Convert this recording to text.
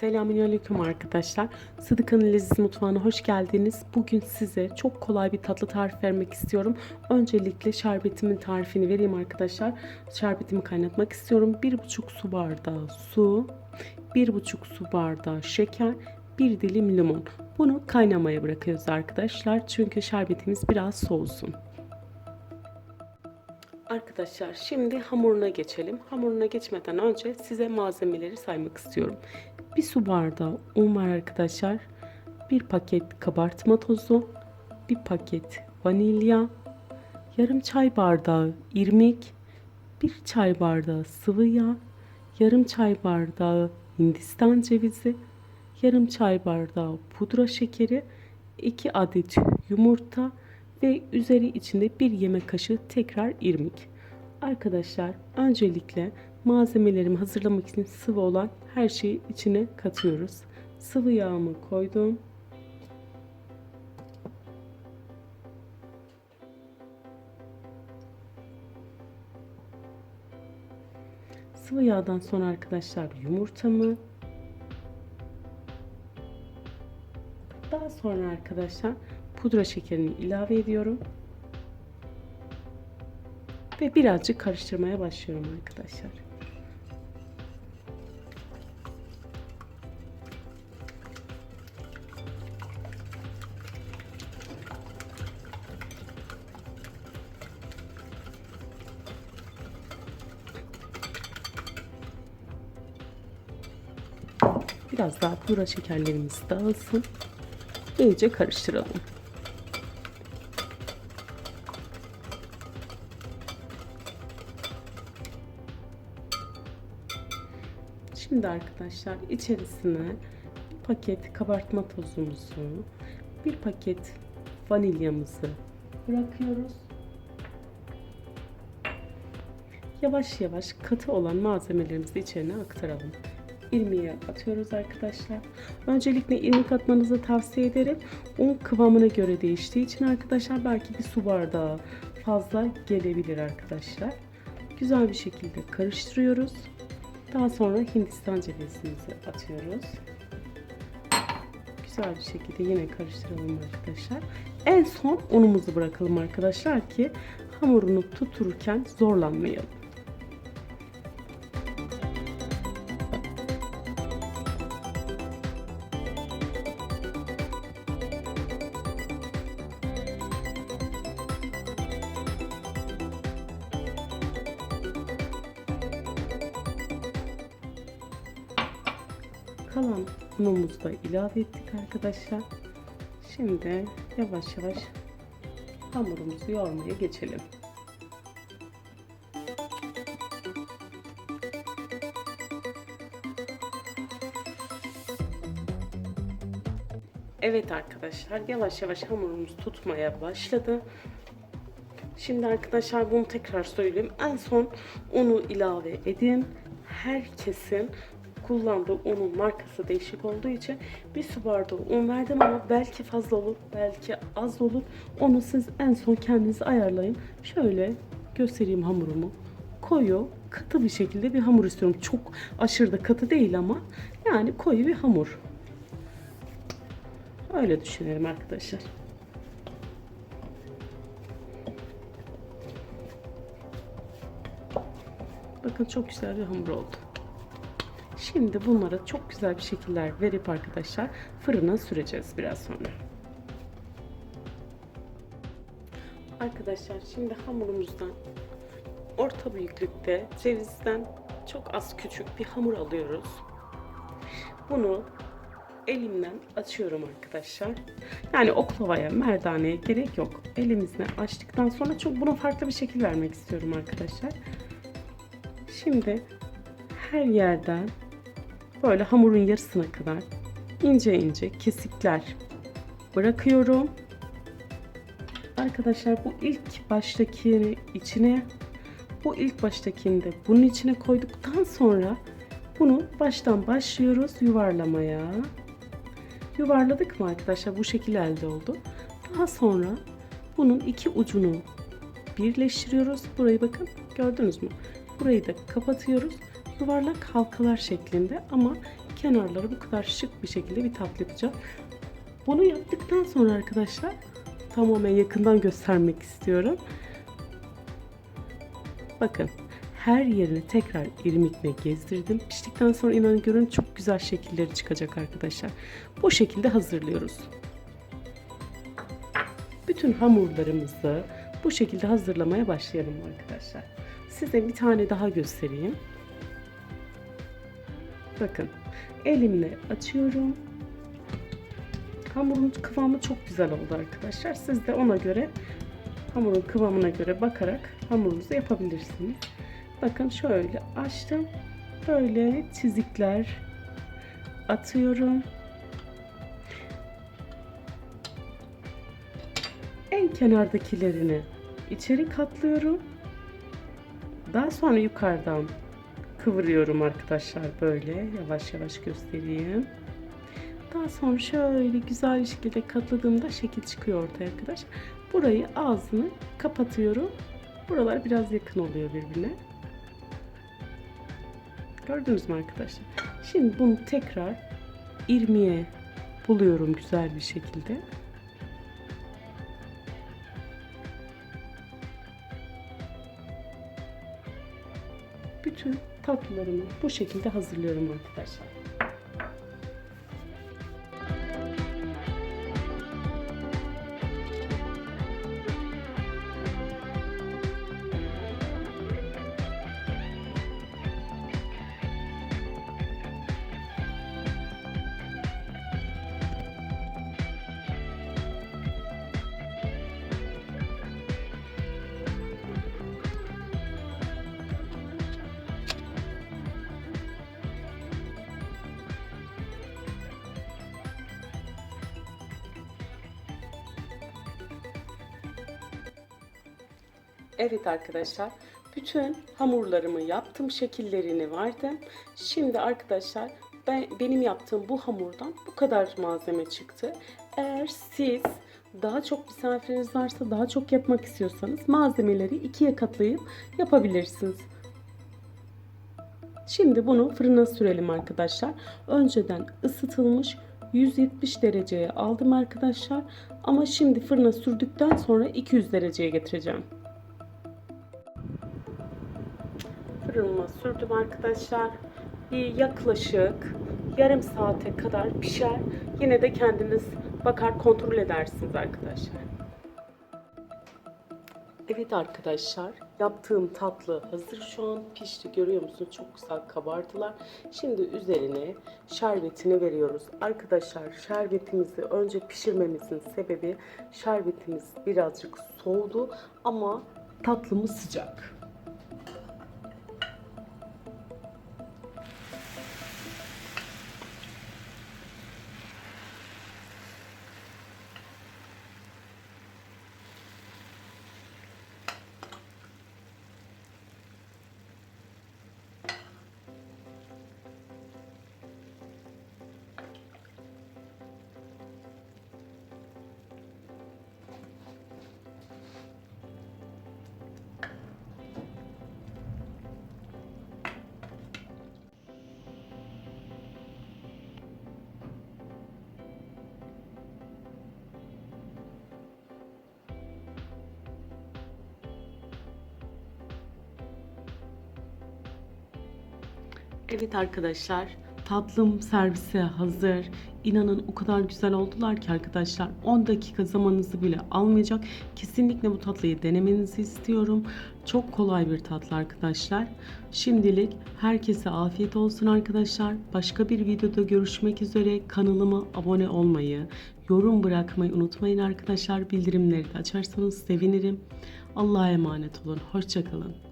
Selamünaleyküm arkadaşlar. Sıdıka'nın leziz mutfağına hoş geldiniz. Bugün size çok kolay bir tatlı tarif vermek istiyorum. Öncelikle şerbetimin tarifini vereyim arkadaşlar. Şerbetimi kaynatmak istiyorum. 1,5 su bardağı su, 1,5 su bardağı şeker, 1 dilim limon. Bunu kaynamaya bırakıyoruz arkadaşlar. Çünkü şerbetimiz biraz soğusun. Arkadaşlar şimdi hamuruna geçelim. Hamuruna geçmeden önce size malzemeleri saymak istiyorum. Bir su bardağı un var arkadaşlar. Bir paket kabartma tozu. Bir paket vanilya. Yarım çay bardağı irmik. Bir çay bardağı sıvı yağ. Yarım çay bardağı hindistan cevizi. Yarım çay bardağı pudra şekeri. 2 adet yumurta ve üzeri içinde bir yemek kaşığı tekrar irmik. Arkadaşlar öncelikle malzemelerimi hazırlamak için sıvı olan her şeyi içine katıyoruz. Sıvı yağımı koydum. Sıvı yağdan sonra arkadaşlar yumurtamı daha sonra arkadaşlar pudra şekerini ilave ediyorum. Ve birazcık karıştırmaya başlıyorum arkadaşlar. Biraz daha pudra şekerlerimiz dağılsın. İyice karıştıralım. Şimdi arkadaşlar içerisine bir paket kabartma tozumuzu, bir paket vanilyamızı bırakıyoruz. Yavaş yavaş katı olan malzemelerimizi içine aktaralım. İrmiği atıyoruz arkadaşlar. Öncelikle irmik atmanızı tavsiye ederim. Un kıvamına göre değiştiği için arkadaşlar belki bir su bardağı fazla gelebilir arkadaşlar. Güzel bir şekilde karıştırıyoruz. Daha sonra Hindistan cevizimizi atıyoruz. Güzel bir şekilde yine karıştıralım arkadaşlar. En son unumuzu bırakalım arkadaşlar ki hamurunu tuturken zorlanmayalım. Kalan unumuzu da ilave ettik arkadaşlar. Şimdi yavaş yavaş hamurumuzu yoğurmaya geçelim. Evet arkadaşlar yavaş yavaş hamurumuz tutmaya başladı. Şimdi arkadaşlar bunu tekrar söyleyeyim. En son unu ilave edin. Herkesin kullandığı unun markası değişik olduğu için bir su bardağı un verdim ama belki fazla olur, belki az olur. Onu siz en son kendiniz ayarlayın. Şöyle göstereyim hamurumu. Koyu, katı bir şekilde bir hamur istiyorum. Çok aşırı da katı değil ama yani koyu bir hamur. Öyle düşünelim arkadaşlar. Bakın çok güzel bir hamur oldu. Şimdi bunlara çok güzel bir şekiller verip arkadaşlar fırına süreceğiz biraz sonra. Arkadaşlar şimdi hamurumuzdan orta büyüklükte cevizden çok az küçük bir hamur alıyoruz. Bunu elimden açıyorum arkadaşlar. Yani oklavaya, merdaneye gerek yok. Elimizle açtıktan sonra çok buna farklı bir şekil vermek istiyorum arkadaşlar. Şimdi her yerden böyle hamurun yarısına kadar ince ince kesikler bırakıyorum. Arkadaşlar bu ilk baştaki içine bu ilk baştakini de bunun içine koyduktan sonra bunu baştan başlıyoruz yuvarlamaya. Yuvarladık mı arkadaşlar? Bu şekil elde oldu. Daha sonra bunun iki ucunu birleştiriyoruz. Burayı bakın gördünüz mü? Burayı da kapatıyoruz. Yuvarlak halkalar şeklinde ama kenarları bu kadar şık bir şekilde bir tatlı yapacağım. Bunu yaptıktan sonra arkadaşlar tamamen yakından göstermek istiyorum. Bakın her yerini tekrar irmikle gezdirdim. Piştikten sonra inanın görün çok güzel şekilleri çıkacak arkadaşlar. Bu şekilde hazırlıyoruz. Bütün hamurlarımızı bu şekilde hazırlamaya başlayalım arkadaşlar. Size bir tane daha göstereyim. Bakın elimle açıyorum. Hamurun kıvamı çok güzel oldu arkadaşlar. Siz de ona göre hamurun kıvamına göre bakarak hamurunuzu yapabilirsiniz. Bakın şöyle açtım. Böyle çizikler atıyorum. En kenardakilerini içeri katlıyorum. Daha sonra yukarıdan kıvırıyorum arkadaşlar böyle yavaş yavaş göstereyim. Daha sonra şöyle güzel bir şekilde katladığımda şekil çıkıyor ortaya arkadaşlar. Burayı ağzını kapatıyorum. Buralar biraz yakın oluyor birbirine. Gördünüz mü arkadaşlar? Şimdi bunu tekrar irmiye buluyorum güzel bir şekilde. Bütün tatlılarımı bu şekilde hazırlıyorum arkadaşlar. Evet arkadaşlar, bütün hamurlarımı yaptım, şekillerini verdim. Şimdi arkadaşlar, ben benim yaptığım bu hamurdan bu kadar malzeme çıktı. Eğer siz daha çok misafiriniz varsa, daha çok yapmak istiyorsanız malzemeleri ikiye katlayıp yapabilirsiniz. Şimdi bunu fırına sürelim arkadaşlar. Önceden ısıtılmış 170 dereceye aldım arkadaşlar. Ama şimdi fırına sürdükten sonra 200 dereceye getireceğim. Fırınıma sürdüm arkadaşlar. Bir yaklaşık yarım saate kadar pişer. Yine de kendiniz bakar kontrol edersiniz arkadaşlar. Evet arkadaşlar yaptığım tatlı hazır şu an pişti görüyor musunuz çok güzel kabardılar. Şimdi üzerine şerbetini veriyoruz. Arkadaşlar şerbetimizi önce pişirmemizin sebebi şerbetimiz birazcık soğudu ama tatlımız sıcak. Evet arkadaşlar, tatlım servise hazır. İnanın o kadar güzel oldular ki arkadaşlar 10 dakika zamanınızı bile almayacak. Kesinlikle bu tatlıyı denemenizi istiyorum. Çok kolay bir tatlı arkadaşlar. Şimdilik herkese afiyet olsun arkadaşlar. Başka bir videoda görüşmek üzere. Kanalıma abone olmayı, yorum bırakmayı unutmayın arkadaşlar. Bildirimleri de açarsanız sevinirim. Allah'a emanet olun. Hoşçakalın.